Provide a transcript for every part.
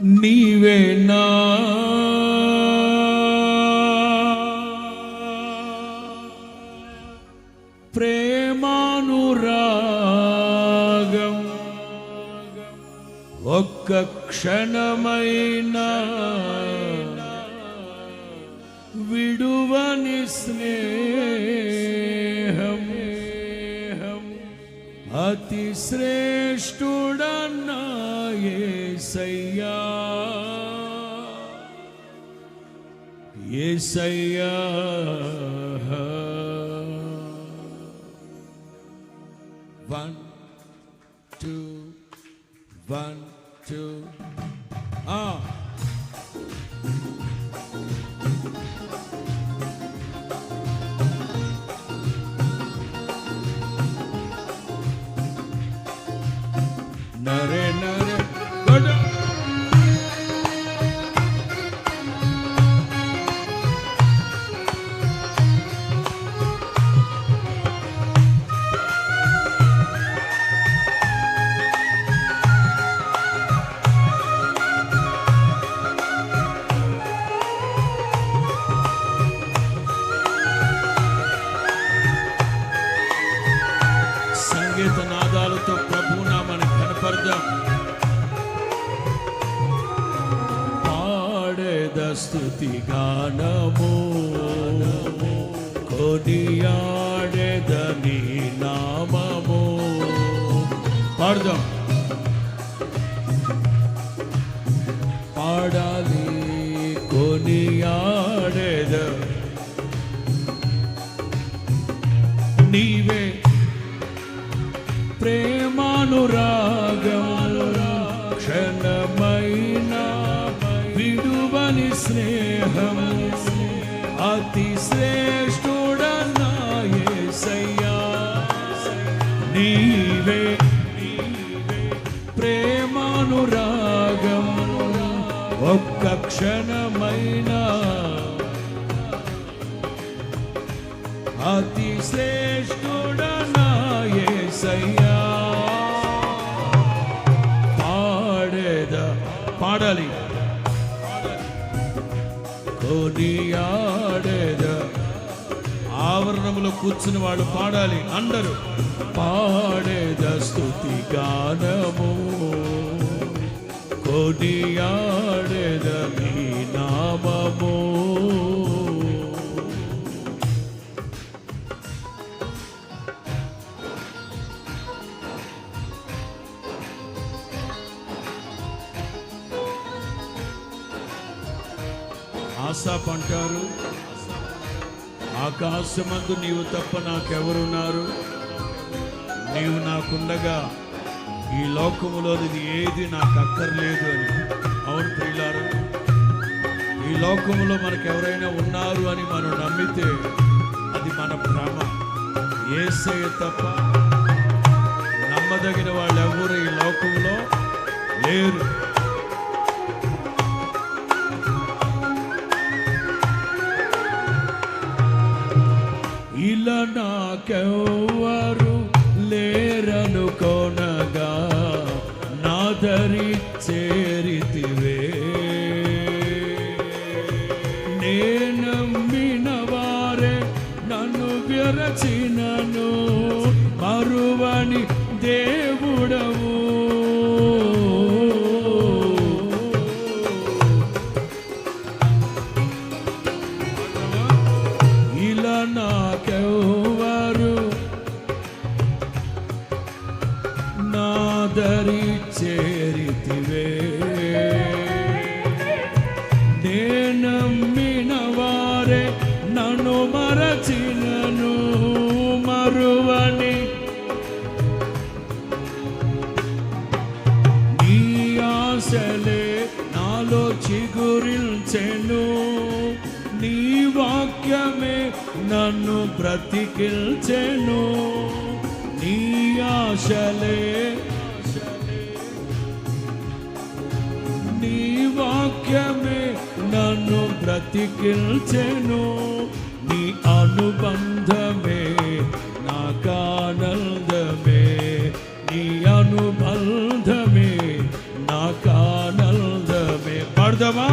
నీవేనా ప్రేమానురాగం ఒక్క క్షణమైనా విడువని స్నేహం. అతి శ్రేష్ఠుడన్నా Yesaya, Yesaya, one, two, one, two, ah. Oh. స్థుతి గానము. కొనియాడేద నీ నామము. పాడదాం. విడువని స్నేహం అతి శ్రేష్ఠుడనాయ్యా నీవే ప్రేమానురాగం. ఒక్క క్షణమైనా. అతి శ్రేష్ఠుడనాయ్యా కొనియాడేద ఆవరణములో కూర్చుని వాళ్ళు పాడాలి. అందరూ పాడేద స్థుతి గానము. కొనియాడేద ఆశాప్ అంటారు ఆకాశమందు నీవు తప్ప నాకెవరున్నారు? నీవు నాకుండగా ఈ లోకములోనిది ఏది నాకు అక్కర్లేదు అని. అవును ప్రియులారు ఈ లోకములో మనకు ఎవరైనా ఉన్నారు అని మనం నమ్మితే అది మన భ్రమ. ఏసయ్య తప్ప నమ్మదగిన వాళ్ళు ఎవరు ఈ లోకంలో లేరు. నాకెవ్వరు లేరను కొనగా నాదరి చేరితివే. వాక్యమే నన్ను బ్రతికిల్చెను నీ ఆశలే నీ వాక్యమే నన్ను బ్రతికిల్చెను నీ అనుబంధమే నాకానందమే నీ అనుబంధమే నాకానందమే పాడదామా?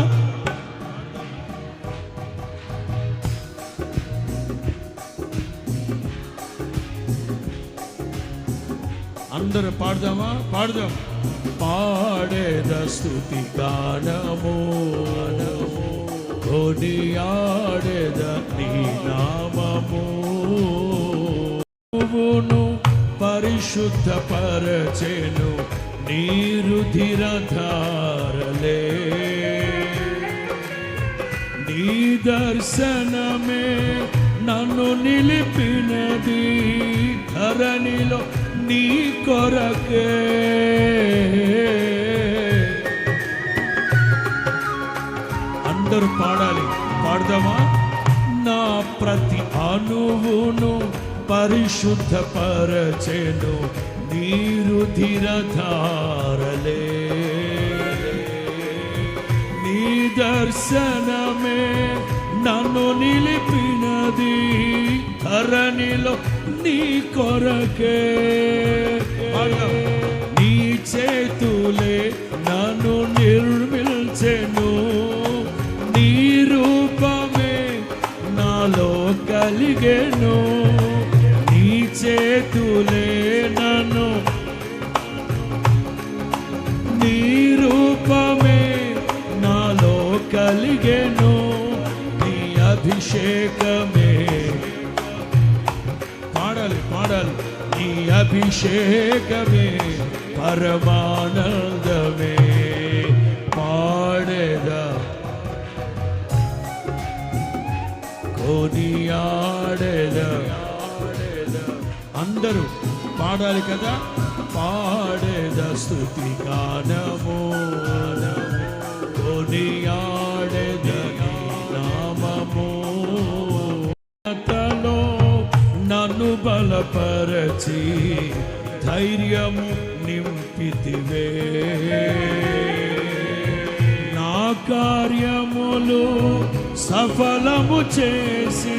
అందరూ పాడదామా? పాడదాం. పాడేద స్థుతి గానము. కొనియాడేద నీ నామము. నువ్వును పరిశుద్ధ పరిశుద్ధపరచెను నీరుధిరధారలే నీ దర్శనమే నన్ను నిలిపినది ధరణిలో నీ కొరకే. అందరూ పాడాలి. పాడదామా? నా ప్రతి అణువును పరిశుద్ధపరచెను. నీరు ధిరధారలే. నీ దర్శనమే నన్ను నిలిపినది. ధరణిలో నీ కొరకే. నీ చేతులే నన్ను నిర్మిల్చెను నీ రూపమే నాలో కలిగెను. నీ చేతులే నన్ను నీ రూపమే నాలో కలిగెను. నీ అభిషేకమే నీ అభిషేకమే పరమానందమే పాడేదా. అందరూ పాడాలి కదా? పాడేదా స్థుతి గానమో. కొనియా బలపరచి ధైర్యము నింపితివే. నా కార్యములు సఫలము చేసి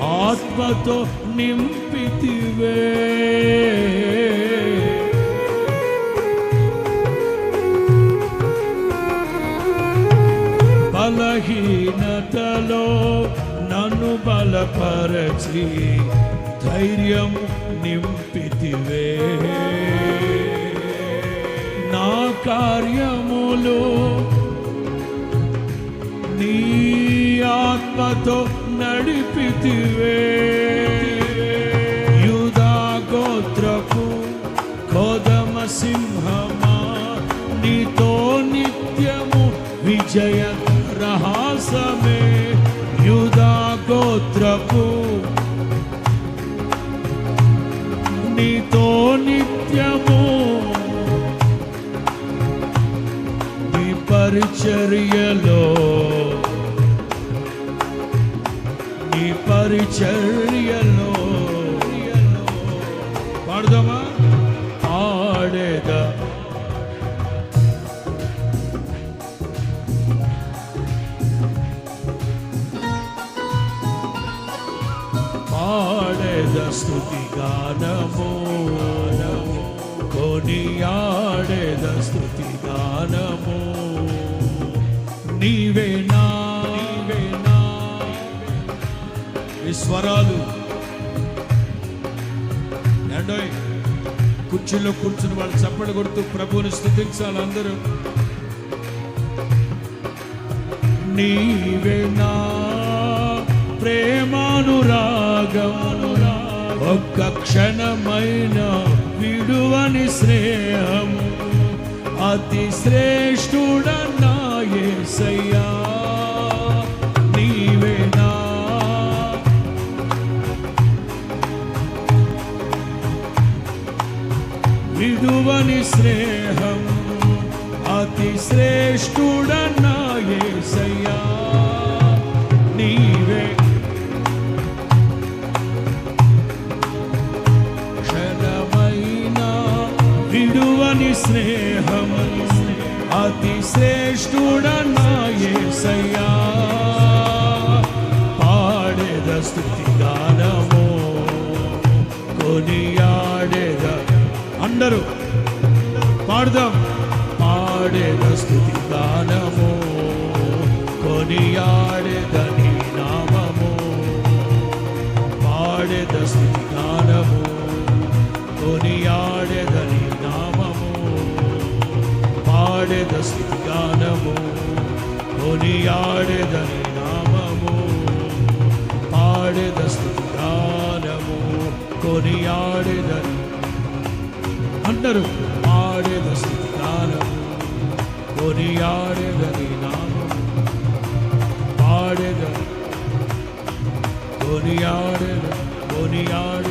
ఆత్మతో నింపితివే. బలహీనతలో నన్ను బలపరచి ధైర్యం నింపితివే. నా కార్యములు నీ ఆత్మతో నడిపితివే. యూదా గోత్రపు కోదమ సింహమా నీతో నిత్యము విజయ రహాసమే యుదా గోత్రపు నీతో నిత్యము. నీ పరిచర్యలో నీ పరిచర్యలో. పాడదామా? ఆడేదా. పాడేద నీవేనా నీవేనా ఈ స్వరాలు. ఏండోయ్ కుర్చీలో కూర్చుని వాళ్ళు చప్పలు కొడుతూ ప్రభువుని స్థుతించాలి అందరూ. నీవేనా ప్రేమానురాగము ఒక్క క్షణమైన విడువని శ్రేయము అతి శ్రేష్ఠుడను యేసయ్యా నీవేనా విడువని స్నేహం అతి శ్రేష్ఠుడన్నా యేసయ్యా నీవే. క్షణమైన విడువని స్నేహం అతి శ్రేష్ఠుడన్నా యేసయ్యా పాడేద స్థుతి గానము కొనియాడేద. అందరూ పాడదాం. పాడేద స్థుతి గానము కొనియాడెదని నామము పాడేద స్థుతి గానము పాడెద స్థితిగానము కొనియాడేదని నామము పాడెద స్థితిగానము కొనియాడేదని కొనియాడెదని అందరూ పాడెద స్థుతి గానము నామము పాడెద కొనియాడేద కొనియాడ